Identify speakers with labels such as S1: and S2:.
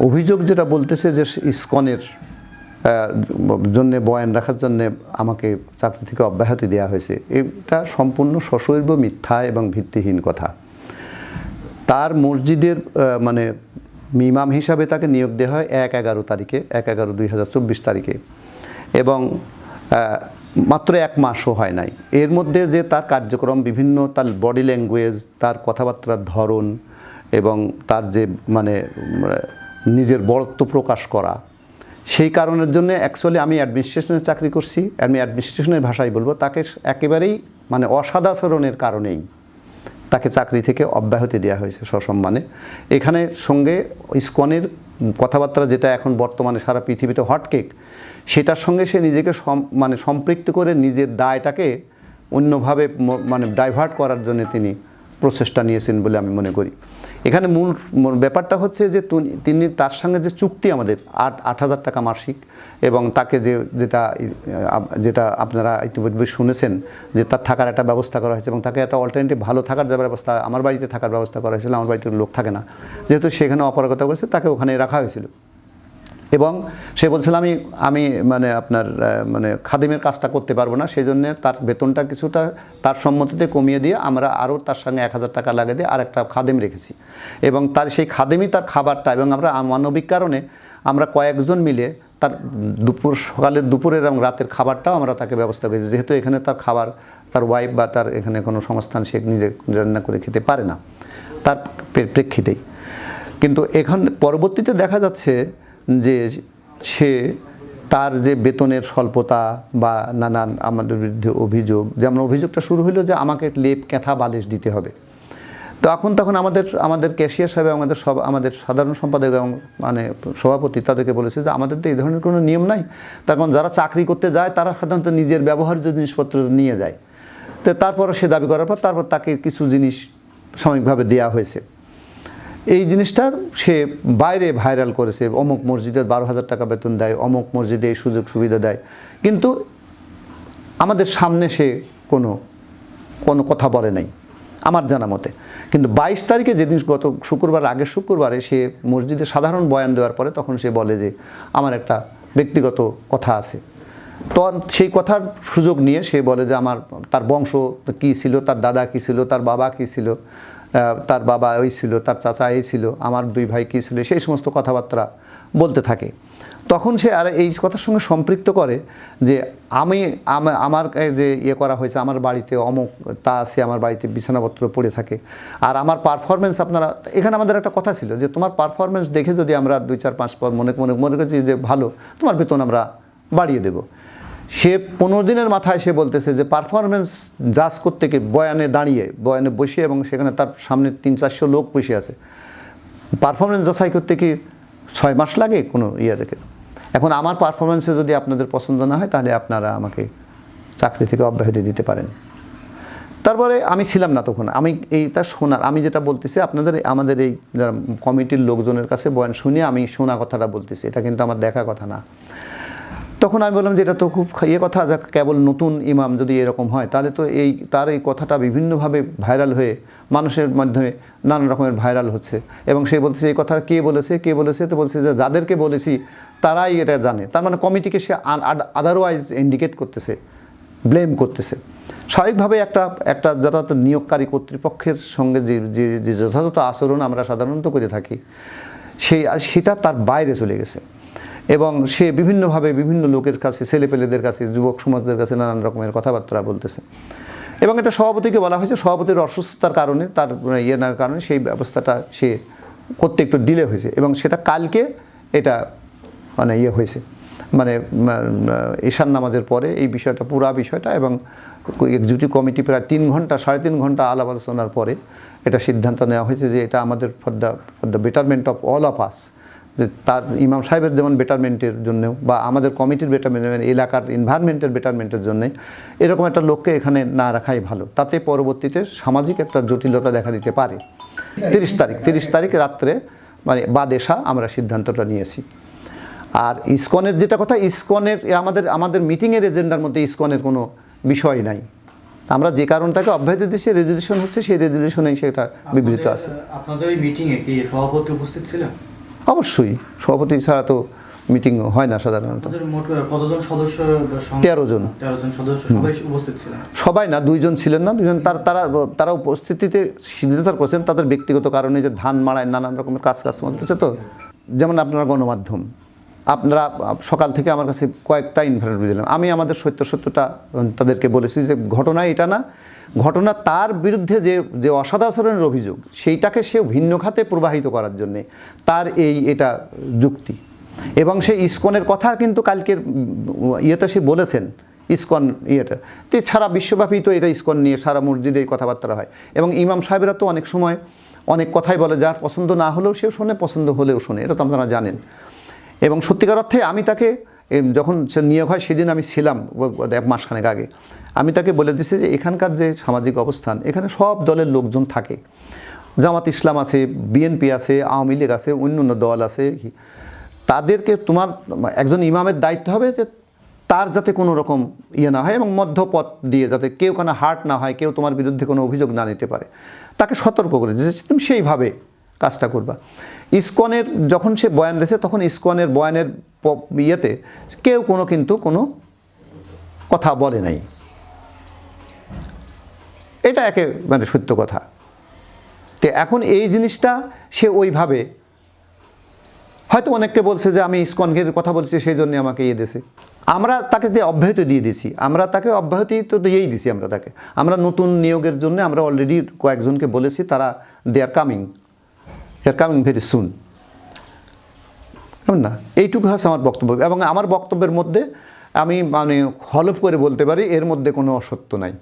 S1: অভিযোগ যেটা বলতেছে যে ইস্কনের জন্য বয়ান রাখার জন্য আমাকে চাকরি থেকে অব্যাহতি দেওয়া হয়েছে। এটা সম্পূর্ণ সশৈব মিথ্যা এবং ভিত্তিহীন কথা। তার মসজিদের মানে ইমাম হিসাবে তাকে নিয়োগ দেওয়া হয় এক এগারো তারিখে, এক এগারো দুই হাজার চব্বিশ তারিখে। এবং মাত্র এক মাসও হয় নাই। এর মধ্যে যে তার কার্যক্রম, বিভিন্ন তার বডি ল্যাঙ্গুয়েজ তার কথাবার্তার ধরন এবং তার যে মানে নিজের বড়ত্ব প্রকাশ করা। সেই কারণের জন্য অ্যাকচুয়ালি আমি অ্যাডমিনিস্ট্রেশনে চাকরি করছি। আমি অ্যাডমিনিস্ট্রেশনের ভাষায় বলব, তাকে একেবারেই মানে অসাদাচরণের কারণেই তাকে চাকরি থেকে অব্যাহতি দেওয়া হয়েছে সসম্মানে। এখানে সঙ্গে ইস্কনের কথাবার্তা যেটা এখন বর্তমানে সারা পৃথিবীতে হটকেক সেটার সঙ্গে সে নিজেকে মানে সম্পৃক্ত করে নিজের দায়টাকে অন্যভাবে মানে ডাইভার্ট করার জন্য তিনি প্রচেষ্টা নিয়েছেন বলে আমি মনে করি। এখানে মূল ব্যাপারটা হচ্ছে যে তুনি- তিনি তার সঙ্গে যে চুক্তি আমাদের আট আট হাজার টাকা মাসিক এবং তাকে যে, যেটা যেটা আপনারা ইতিমধ্যে শুনেছেন যে তার থাকার একটা ব্যবস্থা করা হয়েছে এবং তাকে একটা অল্টারনেটিভ ভালো থাকার যে ব্যবস্থা, আমার বাড়িতে থাকার ব্যবস্থা করা হয়েছিল, আমার বাড়িতে লোক থাকে না। যেহেতু সেখানে অপারগতা করেছে, তাকে ওখানে রাখা হয়েছিল। এবং সে বলছিল, আমি আমি মানে আপনার মানে খাদিমের কাজটা করতে পারব না সেই জন্য তার বেতনটা কিছুটা তার সম্মতিতে কমিয়ে দিয়ে আমরা আরও তার সঙ্গে এক হাজার টাকা লাগিয়ে দিয়ে আর একটা খাদিম রেখেছি। এবং তার সেই খাদিমই তার খাবারটা এবং আমরা মানবিক কারণে আমরা কয়েকজন মিলে তার দুপুর সকালের দুপুরের এবং রাতের খাবারটাও আমরা তাকে ব্যবস্থা করেছি। যেহেতু এখানে তার খাবার, তার ওয়াইফ বা তার এখানে কোনো সংস্থান সে নিজে রান্না করে খেতে পারে না, তার প্রেক্ষিতেই। কিন্তু এখন পরবর্তীতে দেখা যাচ্ছে যে সে তার যে বেতনের স্বল্পতা বা নানান আমাদের বিরুদ্ধে অভিযোগ, যেমন অভিযোগটা শুরু হলো যে আমাকে লেপ, ক্যাথা, বালিশ দিতে হবে। তো এখন তখন আমাদের আমাদের ক্যাশিয়ার সাহেব আমাদের সব, আমাদের সাধারণ সম্পাদক এবং মানে সভাপতি তাদেরকে বলেছে যে আমাদের তো এই ধরনের কোনো নিয়ম নাই। তখন যারা চাকরি করতে যায়, তারা সাধারণত নিজের ব্যবহার্য জিনিসপত্র নিয়ে যায়। তো তারপরে সে দাবি করার পর তারপর তাকে কিছু জিনিস সাময়িকভাবে দেওয়া হয়েছে। এই জিনিসটার সে বাইরে ভাইরাল করেছে। অমুক মসজিদে বারো হাজার টাকা বেতন দেয়, অমুক মসজিদে এই সুযোগ সুবিধা দেয়। কিন্তু আমাদের সামনে সে কোনো কোনো কথা বলে নাই, আমার জানা মতে। কিন্তু বাইশ তারিখে যেদিন গত শুক্রবার, আগের শুক্রবারে সে মসজিদে সাধারণ বয়ান দেওয়ার পরে তখন সে বলে যে, আমার একটা ব্যক্তিগত কথা আছে। তখন সেই কথার সুযোগ নিয়ে সে বলে যে, আমার, তার বংশ কী ছিল, তার দাদা কী ছিল, তার বাবা কী ছিল? তার বাবা ওই ছিল, তার চাচা এই ছিল, আমার দুই ভাই কী ছিল, সেই সমস্ত কথাবার্তা বলতে থাকে। তখন সে আর এই কথার সঙ্গে সম্পৃক্ত করে যে আমি আমার যে ইয়ে করা হয়েছে, আমার বাড়িতে অমুক, তা আছে আমার বাড়িতে বিছানাপত্র পড়ে থাকে। আর আমার পারফরমেন্স আপনারা, এখানে আমাদের একটা কথা ছিল যে তোমার পারফরমেন্স দেখে যদি আমরা দুই, চার, পাঁচ পর মনে মনে মনে করছি যে ভালো, তোমার বেতন আমরা বাড়িয়ে দেব। সে পনেরো দিনের মাথায় সে বলতেছে যে পারফরমেন্স জাজ করতে গিয়ে বয়ানে দাঁড়িয়ে, বয়ানে বসে এবং সেখানে তার সামনে তিন চারশো লোক বসে আছে। পারফরমেন্স যাচাই করতে কি ছয় মাস লাগে কোনো ইয়ে রেখে? এখন আমার পারফরমেন্সে যদি আপনাদের পছন্দ না হয়, তাহলে আপনারা আমাকে চাকরি থেকে অব্যাহতি দিতে পারেন। তারপরে আমি ছিলাম না তখন। আমি এইটা শোনার, আমি যেটা বলতেছি, আপনাদের আমাদের এই যারা কমিটির লোকজনের কাছে বয়ান শুনে আমি শোনা কথাটা বলতেছি। এটা কিন্তু আমার দেখা কথা না। তখন আমি বললাম যে এটা তো খুব ইয়ে কথা যা কেবল নতুন ইমাম যদি এরকম হয়, তাহলে তো এই, তার এই কথাটা বিভিন্নভাবে ভাইরাল হয়ে মানুষের মাধ্যমে নানা রকমের ভাইরাল হচ্ছে। এবং সে বলছে এই কথা কে বলেছে? কে বলেছে? তো বলছে যে, যাদেরকে বলেছি, তারাই এটা জানে। তার মানে কমিটিকে সে আদারওয়াইজ ইন্ডিকেট করতেছে ব্লেম করতেছে। স্বাভাবিকভাবে একটা একটা যথাযথ নিয়োগকারী কর্তৃপক্ষের সঙ্গে যে যে যে যথাযথ আচরণ আমরা সাধারণত করে থাকি, সেই, সেটা তার বাইরে চলে গেছে। এবং সে বিভিন্নভাবে বিভিন্ন লোকের কাছে, ছেলেপেলেদের কাছে, যুবক সমাজদের কাছে নানান রকমের কথাবার্তা বলতেছে। এবং এটা সভাপতিকে বলা হয়েছে। সভাপতির অসুস্থতার কারণে, তার ইয়ে না কারণে সেই ব্যবস্থাটা সে করতে একটু ডিলে হয়েছে এবং সেটা কালকে এটা মানে ইয়ে হয়েছে। মানে ঈশান নামাজের পরে এই বিষয়টা, পুরা বিষয়টা এবং এক্সিকিউটিভ কমিটি প্রায় তিন ঘণ্টা, সাড়ে তিন ঘণ্টা আলাপ আলোচনার পরে এটা সিদ্ধান্ত নেওয়া হয়েছে যে এটা আমাদের for the for the betterment of all of us যে তার ইমাম সাহেবের যেমন বেটারমেন্টের জন্য বা আমাদের কমিটির বেটারমেন্ট এলাকার এনভায়রনমেন্টের বেটারমেন্টের জন্য এরকম একটা লোককে এখানে না রাখাই ভালো। তাতে পরবর্তীতে সামাজিক একটা জটিলতা দেখা দিতে পারে। তিরিশ তারিখ তিরিশ তারিখ রাত্রে মানে বা দেশা আমরা সিদ্ধান্তটা নিয়েছি। আর ইসকনের যেটা কথা ইসকনের আমাদের আমাদের মিটিংয়ের এজেন্ডার মধ্যে ইসকনের কোনো বিষয় নাই। আমরা যে কারণটাকে অব্যাহতি দিচ্ছি রেজলিউশন হচ্ছে সেই রেজলিউশনেই সেটা বিবৃত আছে।
S2: আপনাদের- এই মিটিং এ কি সভাপতি উপস্থিত ছিলেন?
S1: অবশ্যই সভাপতি ছাড়া তো মিটিং হয় না সাধারণত? তেরো জন।
S2: সবাই
S1: না দুইজন ছিলেন না দুইজন তার তারা তারা উপস্থিতিতে সিদ্ধান্ত করছেন তাদের ব্যক্তিগত কারণে যে ধান মাড়ায় নানান রকমের কাজ কাজ চলতেছে তো যেমন আপনারা গণমাধ্যম আপনারা সকাল থেকে আমার কাছে কয়েকটা ইনভার্টার দিলাম আমি আমাদের সত্য সত্যটা তাদেরকে বলেছি যে ঘটনা এটা না ঘটনা তার বিরুদ্ধে যে যে অসদাচরণের অভিযোগ, সেইটাকে সে ভিন্ন খাতে প্রবাহিত করার জন্যে তার এই এটা যুক্তি। এবং সে ইস্কনের কথা কিন্তু কালকের ইয়েতে সে বলেছেন, ইস্কন ইয়েটা তো সারা বিশ্বব্যাপী তো এটা ইস্কন নিয়ে সারা মসজিদে কথাবার্তা হয়। এবং ইমাম সাহেবরা তো অনেক সময় অনেক কথাই বলে, যার পছন্দ না হলেও সেও শোনে, পছন্দ হলেও শোনে, এটা তো আপনারা জানেন। এবং সত্যিকার অর্থে আমি তাকে যখন সে নিয়োগ হয়, সেদিন আমি ছিলাম এক মাসখানেক আগে। আমি তাকে বলে দিছি যে, এখানকার যে সামাজিক অবস্থান, এখানে সব দলের লোকজন থাকে। জামাত ইসলাম আছে, বিএনপি আছে, আওয়ামী লীগ আছে, অন্য অন্য দল আছে। তাদেরকে তোমার, একজন ইমামের দায়িত্ব হবে যে, তার যাতে কোনো রকম ইয়ে না হয় এবং মধ্যপথ দিয়ে যাতে কেউ কোনো হার্ট না হয়, কেউ তোমার বিরুদ্ধে কোনো অভিযোগ না নিতে পারে। তাকে সতর্ক করে যে তুমি সেইভাবে কাজটা করবা। ইসকনের, যখন সে বয়ান দিয়েছে, তখন ইসকনের বয়ানের ইয়েতে কেউ কোনো কিন্তু কোনো কথা বলে নাই। এটা একে মানে সত্য কথা। তো এখন এই জিনিসটা সে ওইভাবে হয়তো অনেককে বলছে যে আমি ইসকনকে কথা বলছি, সেই জন্য আমাকে ইয়ে দিয়েছে। আমরা তাকে যে অব্যাহতি দিয়ে দিছি আমরা তাকে অব্যাহতি তো দিয়েই দিছি আমরা তাকে। আমরা নতুন নিয়োগের জন্য আমরা অলরেডি কয়েকজনকে বলেছি, তারা they are coming they are coming very soon না। এইটুকু হাস আমার বক্তব্য। এবং আমার বক্তব্যের মধ্যে আমি মানে হলফ করে বলতে পারি, এর মধ্যে কোনো অসত্য নাই।